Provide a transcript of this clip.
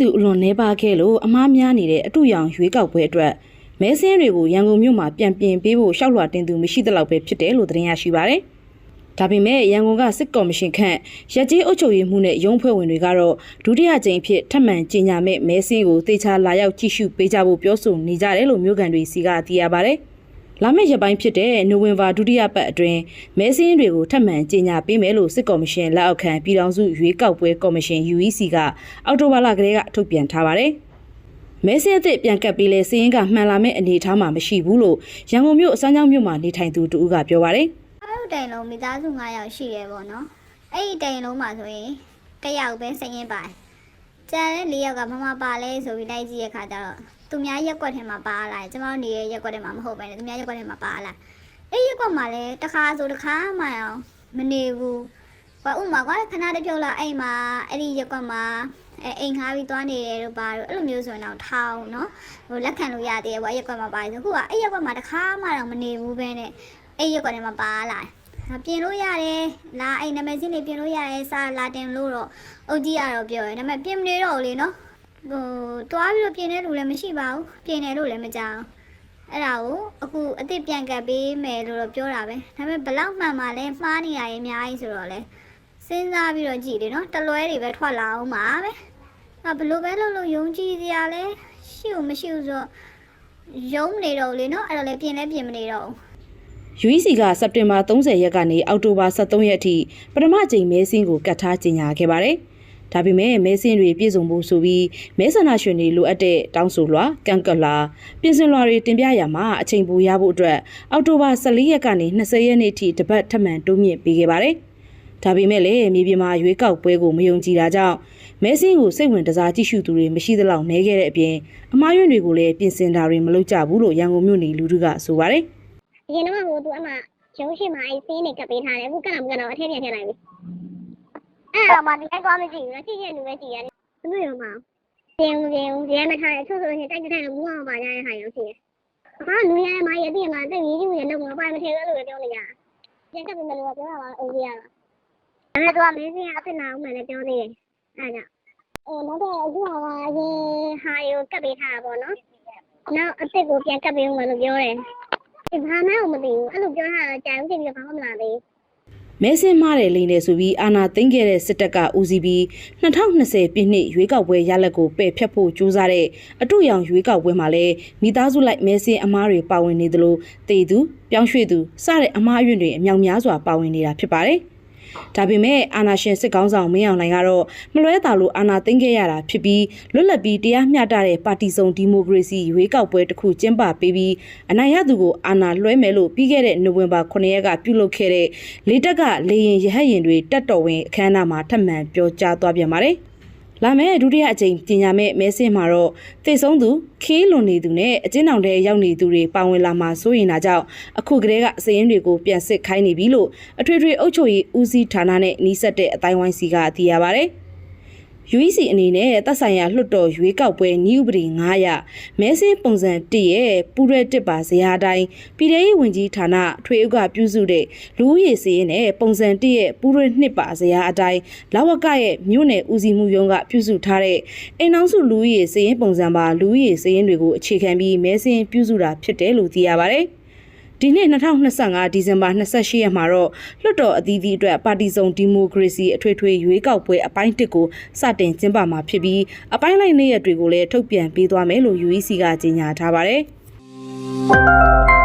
သူအလွန်နှဲပါခဲ့လို့အမားများနေတဲ့အတူရောင်ရွေးကောက်ပွဲအတွက်မဲဆင်းတွေကိုရန်ကုန်မြို့မှာပြန်ပြင်ပေးဖို့ရှောက်လွှာတင်သူမရှိသလောက်ပဲဖြစ်တယ်လို့သတင်းရရှိပါရယ်။ဒါပေမဲ့ရန်ကုန်ကစစ်ကော်မရှင်ခန့်ရက်ကြီးအုပ်ချုပ်ရေးမှုနဲ့ရုံးဖွဲ့ဝင်တွေကတော့ဒုတိယကြိမ်အဖြစ်ထပ်မံကြီးညာမဲ့မဲဆင်းကိုတေချာလာရောက်ကြည့်ရှုပေးကြဖို့ပြောဆိုနေကြတယ်လို့မြို့ကန်တွေစီကသိရပါရယ်။ လာမယ့်ရက်ပိုင်းဖြစ်တဲ့နိုဝင်ဘာဒုတိယပတ်အတွင်းမဲစင်းတွေကိုထပ်မံကြေညာပေးမယ်လို့စစ်ကော်မရှင်လက်အောက်ခံပြည်ထောင်စုရွေးကောက်ပွဲကော်မရှင် UEC ကအောက်တိုဘာလကလေးကထုတ်ပြန်ထားပါတယ်။မဲစင်းအသစ်ပြန်ကပ်ပြီးလဲစည်ရင်ကမှန်လာမယ့်အနေအထားမှာမရှိဘူးလို့ရန်ကုန်မြို့အစမ်းချောင်းမြို့မှာနေထိုင်သူတူဦးကပြောပါတယ်အားလုံးတိုင်လုံးမိသားစု9ယောက်ရှိရဲပေါ့နော်အဲ့ဒီတိုင်လုံးမှာဆိုရင်တစ်ယောက်ပဲစရင်ပါတယ် ကျန်တဲ့၄ယောက်ကမမပါလဲဆိုပြီးလိုက်ကြည့်ရခါကျတော့သူများရက်ကွက်ထဲမှာပါလာတယ်ကျမတို့နေတဲ့ရက်ကွက်ထဲမှာမဟုတ်ပဲねသူများရက်ကွက်ထဲမှာပါလာအဲ့ရက်ကွက်မှာလဲတစ်ခါဆိုတစ်ခါမှအောင်မနေဘူးဘာဥမာကွာခဏတစ်ပြုတ်လာအိမ်မှာအဲ့ဒီရက်ကွက်မှာအဲအိမ်ခါပြီးသွားနေတယ်လို့ပါတော့အဲ့လိုမျိုးဆိုရင်တော့ထောင်းเนาะဟိုလက်ခံလို့ရသေးတယ်ကွာရက်ကွက်မှာပါတယ်ဆိုခုကအဲ့ရက်ကွက်မှာတစ်ခါမှတော့မနေဘူးပဲနဲ့ အဲ့ရက်ကွက်ထဲမှာပါလာတယ် ပြင်လို့ရတယ်လာအဲ့နာမည်စင်းလေးပြင်လို့ရတယ်စာလာတင်လို့တော့အုတ်ကြီးရတော့ပြောတယ်ဒါပေမဲ့ပြင်မနေတော့ဘူးလေနော်ဟိုတွားပြီးတော့ပြင်တဲ့လူလည်းမရှိပါဘူးပြင်တယ်လို့လည်းမကြောက်အဲ့ဒါကိုအခုအစ်စ်ပြန်ကပ်ပေးမယ်လို့တော့ပြောတာပဲဒါပေမဲ့ဘလောက်မှန်မှလဲမှားနေရရင်အများကြီးဆိုတော့လေစဉ်းစားပြီးတော့ကြည့်လေနော်တလွဲတွေပဲထွက်လာအောင်ပါပဲအဲ့ဘလို့ပဲလို့လို့ယုံကြည်စရာလဲရှိဦးမရှိဘူးဆိုတော့ယုံနေတော့လေနော်အဲ့တော့လေပြင်လဲပြင်မနေတော့ဘူး။ UEC ကစက်တင်ဘာ30ရက်ကနေအောက်တိုဘာ23ရက်အထိပထမကြိမ်မဲစင်းကိုကတ်ထားကြေညာခဲ့ပါတယ်။ဒါပေမဲ့မဲစင်းတွေပြည့်စုံဖို့ဆိုပြီးမဲဆန္ဒရှင်တွေလိုအပ်တဲ့တောင်းဆိုလွှာကန့်ကတ်လွှာပြင်ဆင်လွှာတွေတင်ပြရမှာအချိန်ပိုရဖို့အတွက်အောက်တိုဘာ14ရက်ကနေ20ရက်နေ့အထိတပတ်ထပ်မံတိုးမြင့်ပေးခဲ့ပါတယ်။ဒါပေမဲ့လည်းမြေပြင်မှာရွေးကောက်ပွဲကိုမယုံကြည်တာကြောင့်မဲစင်းကိုစိတ်ဝင်တစားကြည့်ရှုသူတွေမရှိသလောက်နှဲခဲ့တဲ့အပြင်အမားယွန်းတွေကိုလည်းပြင်ဆင်တာတွေမလုပ်ကြဘူးလို့ရန်ကုန်မြို့နေလူထုကဆိုပါတယ်။ အရင်တော့ဟိုသူအမှရုံးရှိမှအဲစီးနေကပ်ပေးထားတယ်အခုကပ်တော့မကပ်တော့အထက်ပြန်ထည့်လိုက်ပြီအဲ့ဒါမှဒီအဲ့သွားမကြည့်ဘူးကြည့်ရလူပဲကြည့်ရတယ်ဘယ်လိုရောမပြင်ဦးပြင်ဦးဒီမထားအချို့ဆိုရင်တိုက်တိုက်မူအောင်ပါရတဲ့ဟာရောရှိတယ်ဟာလူရမရတဲ့မှာတက်ရေးကြီးရတော့မပိုင်မထည့်လို့လည်းပြောနေရပြန်ကပ်ပြီးမလို့ပြောတာပါအိုးကြီးရတာအဲ့ဒါတော့မင်းစင်းအဖြစ်နာအောင်လည်းပြောသေးတယ်အဲ့ဒါအဲနောက်တော့အခုကအရင်ဟာရောကပ်ပေးထားတာပေါ့နော်နောက်အစ်စ်ကိုပြန်ကပ်ပေးဦးမယ်လို့ပြောတယ်ဒီ ဘာမှမသိဘူးအဲ့လိုပြောတာတော့ကြာဦးတင်ပြီးတော့ဘာမှမလာသေးမဲစင်းမားတယ်လိမ့်နေဆိုပြီးအာနာသိမ့်ခဲ့တဲ့စစ်တပ်ကဦးစီးပြီး2020ပြည့်နှစ်ရွေးကောက်ပွဲရလဒ်ကိုပယ်ဖျက်ဖို့ကြိုးစားတဲ့အတူရောင်ရွေးကောက်ပွဲမှာလည်းမိသားစုလိုက်မဲစင်းအမားတွေပါဝင်နေသလိုတေသူပြောင်းရွှေ့သူစတဲ့အမားအယွန့်တွေအမြောက်များစွာပါဝင်နေတာဖြစ်ပါတယ် ဒါပေမဲ့အာနာရှင်စစ်ကောင်းဆောင်မင်းအောင်လှိုင်ကတော့မလွဲတာလို့အာနာသိမ့်ခဲ့ရတာဖြစ်ပြီးလွတ်လပ်ပြီးတရားမျှတတဲ့ပါတီစုံဒီမိုကရေစီရွေးကောက်ပွဲတစ်ခုကျင်းပပေးပြီးအနိုင်ရသူကိုအာနာလွှဲမယ်လို့ပြီးခဲ့တဲ့နိုဝင်ဘာ9ရက်ကပြုလုပ်ခဲ့တဲ့လေတက်ကလေရင်ရဟတ်ရင်တွေတက်တော်ဝင်အခမ်းအနားမှာထပ်မံပြောကြားသွားပြန်ပါတယ်။ လာမယ့်ဒုတိယအကြိမ်ပြင်ညာမဲ့မဲဆင်းမှာတော့တိတ်ဆုံးသူခေးလွန်နေသူနဲ့အကျဉ်းအောင်တဲ့ရောက်နေသူတွေပါဝင်လာမှာစိုးရင်တာကြောင့်အခုကတည်းကစည်ရင်တွေကိုပြန်စစ်ခိုင်းနေပြီလို့အထွေထွေအုပ်ချုပ်ရေးဦးစီးဌာနနဲ့နှီးဆက်တဲ့အတိုင်းဝိုင်းစီကသိရပါဗျ။ UEC အနေနဲ့သက်ဆိုင်ရာလွှတ်တော်ရွေးကောက်ပွဲနည်းဥပဒေ900မဲဆင်းပုံစံ1ရဲ့ပူရဲတစ်ပါဇရာတိုင်းပြည်ထရေးဝန်ကြီးဌာနထွေအုပ်ကပြုစုတဲ့လူဦးရေစည်းနဲ့ပုံစံ1ရဲ့ပူရဲနှစ်ပါဇရာအတိုင်းလာဝကရဲ့မြို့နယ်ဦးစီးမှုရုံးကပြုစုထားတဲ့အိမ်အောင်စုလူဦးရေစည်းရင်ပုံစံပါလူဦးရေစည်းရင်တွေကိုအခြေခံပြီးမဲဆင်းပြုစုတာဖြစ်တယ်လို့သိရပါတယ်။ ဒီနေ့2025ဒီဇင်ဘာ28ရက်မှာတော့လွှတ်တော်အသီးသီးအတွက်ပါတီစုံဒီမိုကရေစီအထွေထွေရွေးကောက်ပွဲအပိုင်း1ကိုစတင်ကျင်းပမှာဖြစ်ပြီးအပိုင်းလိုက်နေ့ရက်တွေကိုလည်းထုတ်ပြန်ပေးသွားမယ်လို့ UEC ကကြေညာထားပါတယ်။